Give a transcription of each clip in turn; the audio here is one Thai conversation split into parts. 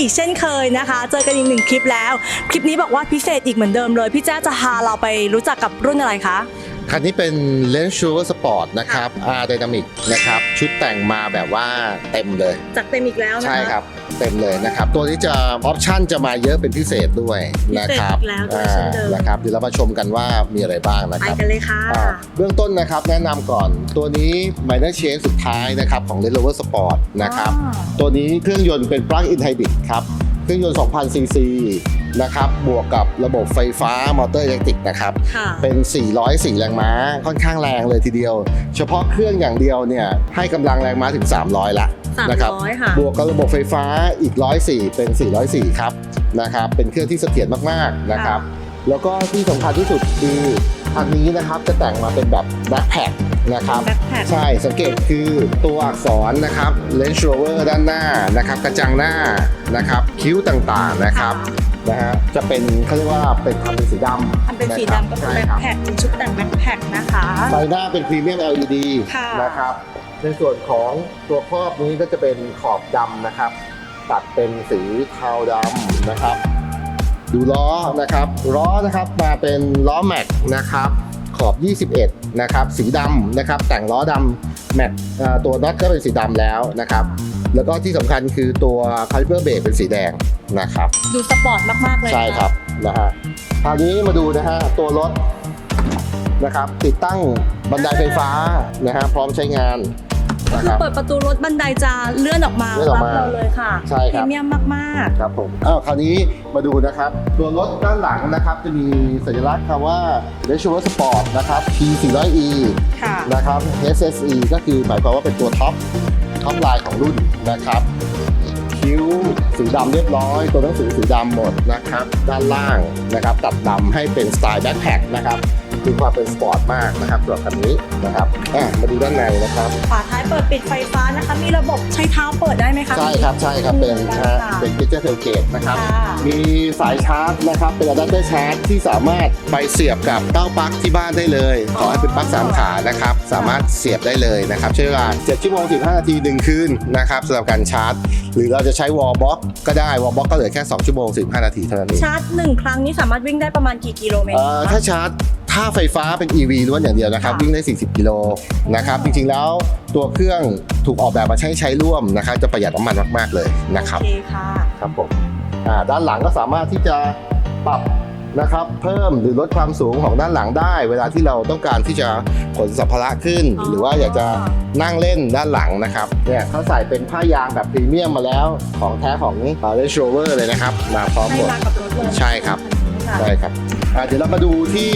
อีกเช่นเคยนะคะ เจอกันอีกหนึ่งคลิปแล้ว คลิปนี้บอกว่าพิเศษอีกเหมือนเดิมเลย พี่แจ้จะพาเราไปรู้จักกับรุ่นอะไรคะคันนี้เป็น Range Rover Sport นะครับ R Dynamic นะครับ ชุดแต่งมาแบบว่าเต็มเลยจากเต็มอีกแล้วนะคะ ใช่ครับ เต็มเลยนะครับ ตัวนี้จะออปชั่นจะมาเยอะเป็นพิเศษด้วยนะครับพิเศษอีกแล้วด้วยเช่นเดิม นะครับเดี๋ยวเรามาชมกันว่ามีอะไรบ้างนะไปครับ กันเลยค่ะ อ่าเบื้องต้นนะครับแนะนำก่อนตัวนี้ Minor Change สุดท้ายนะครับของ Range Rover Sport นะครับ ตัวนี้เครื่องยนต์เป็น Plug-in Hybrid ครับ เครื่องยนต์ 2,000 ซีซีนะครับ บวกกับระบบไฟฟ้ามอเตอร์อิเล็กทริกนะครับ ค่ะ เป็น 404 แรงม้าค่อนข้างแรงเลยทีเดียว เฉพาะเครื่องอย่างเดียวเนี่ยให้กำลังแรงม้าถึง 300 ละ นะครับ300ค่ะบวกกับระบบไฟฟ้าอีก 104 เป็น 404 ครับนะครับ เป็นเครื่องที่เสถียรมากๆนะครับ แล้วก็ที่สำคัญที่สุดคืออันนี้นะครับจะแต่งมาเป็นแบบแบ็คแพคนะครับแบ็คแพ็คใช่สังเกตคือตัวอักษรนะครับ Range Rover ด้านหน้านะครับ กระจังหน้านะครับ คิ้วต่างๆนะครับนะฮะจะเป็นเขาเรียกว่าเป็นทำเป็นสีดำทำเป็นสีดำก็เป็นใช่แบ็คครับแพ็คเป็นชุดแต่งแบ็คแพ็คนะคะไฟหน้าเป็นพรีเมียม LED ค่ะนะครับ ในส่วนของตัวครอบนี้ก็จะเป็นขอบดำนะครับ ตัดเป็นสีเทาดำนะครับ ดูล้อนะครับล้อนะครับมาเป็นล้อแม็กนะครับขอบ 21 นะครับ สีดำนะครับ แต่งล้อดำแม็กเอ่อตัวน็อตก็เป็นสีดำแล้วนะครับ แล้วก็ที่สำคัญคือตัวคาลิเปอร์เบรกเป็นสีแดงนะครับ ดูสปอร์ตมาก ๆ เลยใช่ครับนะฮะคราวนี้มาดูนะฮะตัวรถนะครับ ติดตั้งบันไดไฟฟ้านะฮะพร้อมใช้งาน ก็นะคืคอรับเปิดประตูรถบันไดจะเลื่อนออกมาเลื่อนออกมาเราเลยค่ะใช่ครับ พรีเมียมมากครับผมอ้าวคราวนี้มาดูนะครับ ตัวรถด้านหลังนะครับ จะมีสัญลักษณ์คำว่า r a c e r Sport นะครับ P400E ๆค่ะ นะครับ SSE ก็คือหมายความว่าเป็นตัวท็อปท็อปไลน์ของรุ่นนะครับ คิ้วสีดำเรียบร้อย ตัวหนังสือสีดำหมดนะครับ ด้านล่างนะครับ ตัดดำให้เป็นสไตล์แบ็คแพคนะครับ มีความเป็นสปอร์ตมากนะครับสำหรับคันนี้นะครับอะมาดูด้านในนะครับ ฝาท้ายเปิดปิดไฟฟ้านะคะ มีระบบใช้เท้าเปิดได้ไหมคะ ใช่ครับใช่ครับเป็นได้ฮะค่ะเป็นพิเจอร์เทลเกตนะครับ ค่ะมีสายชาร์จนะครับเป็นอะแดปเตอร์ชาร์จที่สามารถไปเสียบกับเต้าปลั๊กที่บ้านได้เลย ขอให้เป็นปลั๊กสามขานะครับ สามารถเสียบได้เลยนะครับใช้เวลา7ชั่วโมง15นาทีหนึ่งคืนนะครับสำหรับการชาร์จ หรือเราจะใช้วอลบ็อกก็ได้วอลบ็อกก็เหลือแค่2ชั่วโมง15นาทีเท่านั้นเอง ชาร์จหนึ่งครั้งนี้สามารถวิ่งได้ประมาณกี่กิโลเมตรเอ่อถ้าชาร์จ ถ้าไฟฟ้าเป็น EV ล้วนอย่างเดียวนะครับค่ะวิ่งได้ 40 กิโลนะครับ จริงๆแล้วตัวเครื่องถูกออกแบบมาใช้ใช้ร่วมนะครับ จะประหยัดน้ำมันมากๆเลยนะครับโอเคค่ะครับผมอ่าด้านหลังก็สามารถที่จะปรับนะครับ เพิ่มหรือลดความสูงของด้านหลังได้ เวลาที่เราต้องการที่จะขนสัมภาระขึ้นอ๋อหรือว่าอยากจะนั่งเล่นด้านหลังนะครับเนี่ยเขาใส่เป็นผ้ายางแบบพรีเมียมมาแล้วของแท้ของ Range Rover เลยนะครับ มาพร้อมให้หมดมากับรถเลยใช่ครับค่ะใช่ครับ อ่าเดี๋ยวเรามาดูที่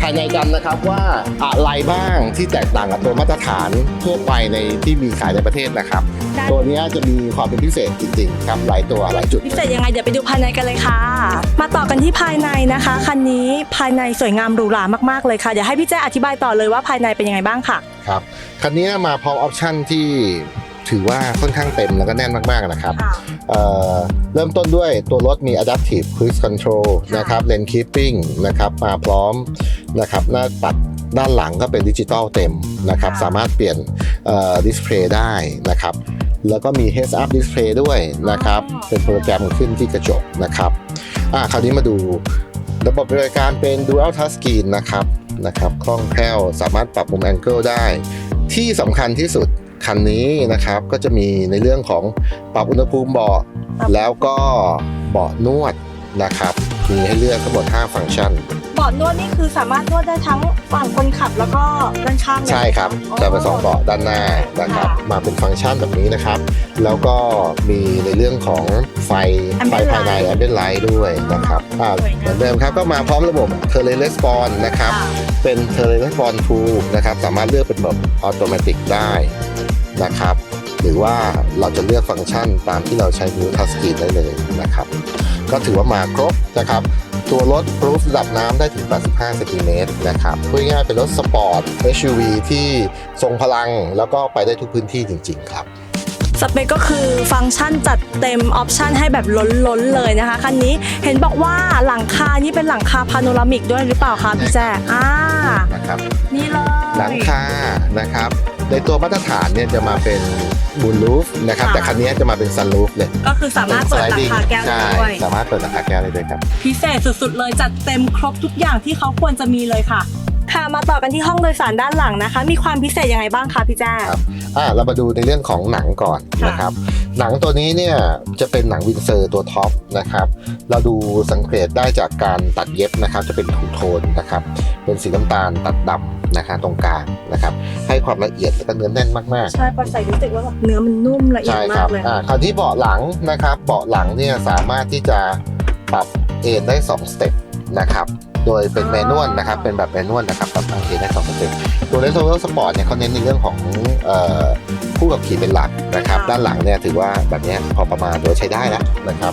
ภายในกันนะครับว่าอะไรบ้างที่แตกต่างกับตัวมาตรฐานทั่วไปในที่มีขายในประเทศนะครับ ได้ ตัวเนี้ยจะมีความเป็นพิเศษจริงๆครับหลายตัวหลายจุด พิเศษยังไงเดี๋ยวไปดูภายในกันเลยค่ะ มาต่อกันที่ภายในนะคะคันนี้ภายในสวยงามหรูหรามากๆเลยค่ะเดี๋ยวให้พี่แจ้อธิบายต่อเลยว่าภายในเป็นยังไงบ้างค่ะ ครับคันนี้มาพร้อมออปชั่นที่ ถือว่าค่อนข้างเต็มแล้วก็แน่นมากๆนะครับค่ะเอ่อเริ่มต้นด้วยตัวรถมี Adaptive Cruise Control ค่ะนะครับ Lane Keeping นะครับมาพร้อมนะครับหน้าปัดด้านหลังก็เป็นดิจิตอลเต็มนะครับค่ะสามารถเปลี่ยนดิสเพลย์ได้นะครับแล้วก็มี Heads Up Display ด้วยนะครับเป็นโปรแกรมขึ้นที่กระจกนะครับอะคราวนี้มาดูระบบบริการเป็น Dual Touch Screen นะครับนะครับคล่องแคล่วสามารถปรับมุมแองเกิลได้ ที่สำคัญที่สุด คันนี้นะครับก็จะมีในเรื่องของปรับอุณหภูมิเบาะครับแล้วก็เบาะนวดนะครับ มีให้เลือกทั้งหมด 5 ฟังก์ชันเบาะนวดนี่คือสามารถนวดได้ทั้งฝั่งคนขับแล้วก็ด้านข้างเลยใช่ครับ อ๋อ จะเป็นสองเบาะด้านหน้านะครับ ค่ะมาเป็นฟังก์ชันแบบนี้นะครับ แล้วก็มีในเรื่องของไฟ Ambient ไฟภายใน light แอมเบ l ไลท์ด้วยนะครับอ่าสวยงาม เหมือนเดิมครับก็มาพร้อมระบบ t e r r a i n Response นะครับค่ะเป็น t e r r a i n Response 2นะครับ สามารถเลือกเป็นแบบออโตเมติกได้นะครับ หรือว่าเราจะเลือกฟังก์ชันตามที่เราใช้นิ้วทัชสกรีนได้เลยนะครับ ก็ถือว่ามาครบนะครับตัวรถรูฟระดับน้ำได้ถึง 85เซนติเมตรนะครับพูดง่ายๆเป็นรถสปอร์ต SUV ที่ทรงพลัง แล้วก็ไปได้ทุกพื้นที่จริง ๆ ครับ สเปคก็คือฟังก์ชันจัดเต็มออปชันให้แบบล้นๆเลยนะคะ คันนี้เห็นบอกว่าหลังคานี่เป็นหลังคาพาโนรามิกด้วยหรือเปล่าคะพี่แจ๊อ่านะครับนี่เลยหลังคานะครับ ในตัวมาตรฐานเนี่ยจะมาเป็นบูลูฟนะครับค่ะ แต่คันนี้จะมาเป็นซันลูฟเลยก็คือสามารถเปิดราคาแก้วได้ใช่ด้วยสามารถเปิดราคาแก้วได้ด้วยครับ พิเศษสุดๆ เลยจัดเต็มครบทุกอย่างที่เขาควรจะมีเลยค่ะ ค่ะมาต่อกันที่ห้องโดยสารด้านหลังนะคะ มีความพิเศษยังไงบ้างคะพี่แจ้ครับ อ่าเรามาดูในเรื่องของหนังก่อนค่ะ นะครับ หนังตัวนี้เนี่ยจะเป็นหนังวินเซอร์ตัวท็อปนะครับ เราดูสังเกตได้จากการตัดเย็บนะครับ จะเป็นทูโทนนะครับ เป็นสีน้ำตาลตัดดำนะคะตรงกลางนะครับ ให้ความละเอียดและก็เนื้อแน่นมากๆ ใช่พอใส่รู้สึกว่าแบบเนื้อมันนุ่มละเอียดใช่คมารักบเลยอ่าคราวที่เบาะหลังนะครับ เบาะหลังเนี่ยสามารถที่จะปรับเอนได้2สเต็ปนะครับ โดยเป็นแมนนวลนะครับ เป็นแบบแมนนวลนะครับปรับเอนได้2สเต็ปตัวเลนโซเวลสปอร์ตเนี่ยเขาเน้นในเรื่องของเอ่อผู้ขับขี่เป็นหลักนะครับ ด้านหลังเนี่ยถือว่าแบบเนี้ยพอประมาณโดยใช้ได้แล้วนะครับ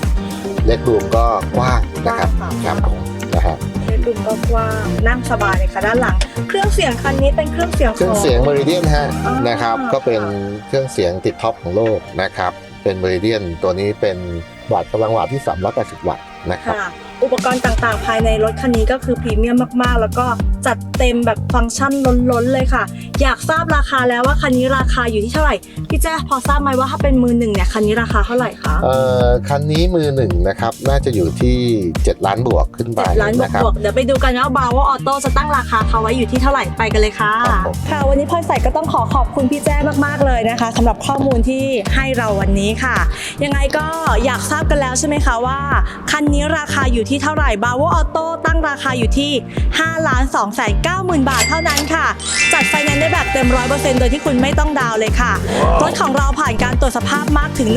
เล็กรูมก็กว้างนะครับครับผมนะฮะเบดรูมก็กว้างนั่งสบายเลยค่ะด้านหลัง เครื่องเสียงคันนี้เป็นเครื่องเสียงเครื่องเสียงข m ม r i เดียนฮะอ๋อนะครับ ก็เป็นเครื่องเสียงติดท็อปของโลกนะครับ เป็น m ม r i เดียนตัวนี้เป็นวัตต์กำลังวัตต์ที่380วัตต์นะครับค่ะ อุปกรณ์ต่างๆ ภายในรถคันนี้ก็คือพรีเมียมมากๆ แล้วก็จัดเต็มแบบฟังก์ชันล้นๆเลยค่ะ อยากทราบราคาแล้วว่าคันนี้ราคาอยู่ที่เท่าไหร่ พี่แจ้พอทราบไหมว่าถ้าเป็นมือหนึ่งเนี่ยคันนี้ราคาเท่าไหร่คะเอ่อคันนี้มือหนึ่งนะครับน่าจะอยู่ที่ 7 ล้านบวกขึ้นไปเจ็ดล้านบวนะครับกๆเดี๋ยวไปดูกันว่าบาวออโต้จะตั้งราคาเขาไว้อยู่ที่เท่าไหร่ไปกันเลยค่ะครับผมค่ะ วันนี้พลอยใส่ก็ต้องขอขอบคุณพี่แจ้มากๆเลยนะคะสำหรับข้อมูลที่ให้เราวันนี้ค่ะ ยังไงก็อยากทราบกันแล้วใช่ไหมคะว่าคันนี้ราคาอยู่ที่เท่าไหร่บาวออโต้ตั้งราคาอยู่ที่5ล้าน2แสน9หมื่นบาทเท่านั้นค่ะ จัดไฟแนนซ์ได้แบบเต็มร้อยเปอร์เซ็นต์โดยที่คุณไม่ต้องดาวน์เลยค่ะ รถของเราผ่านการตรวจสภาพมากถึง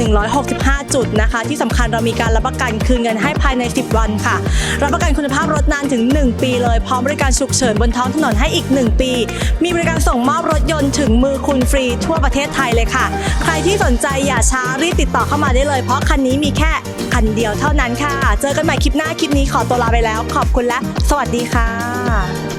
165 จุดนะคะ ที่สำคัญเรามีการรับประกันคืนเงินให้ภายใน 10 วันค่ะ รับประกันคุณภาพรถนานถึง 1 ปีเลย พร้อมบริการฉุกเฉินบนท้องถนนให้อีก 1 ปี มีบริการส่งมอบรถยนต์ถึงมือคุณฟรีทั่วประเทศไทยเลยค่ะ ใครที่สนใจอย่าช้ารีบติดต่อเข้ามาได้เลย เพราะคันนี้มีแค่ คันเดียวเท่านั้นค่ะ เจอกันใหม่คลิปหน้าคลิปนี้ขอตัวลาไปแล้ว ขอบคุณและ สวัสดีค่ะ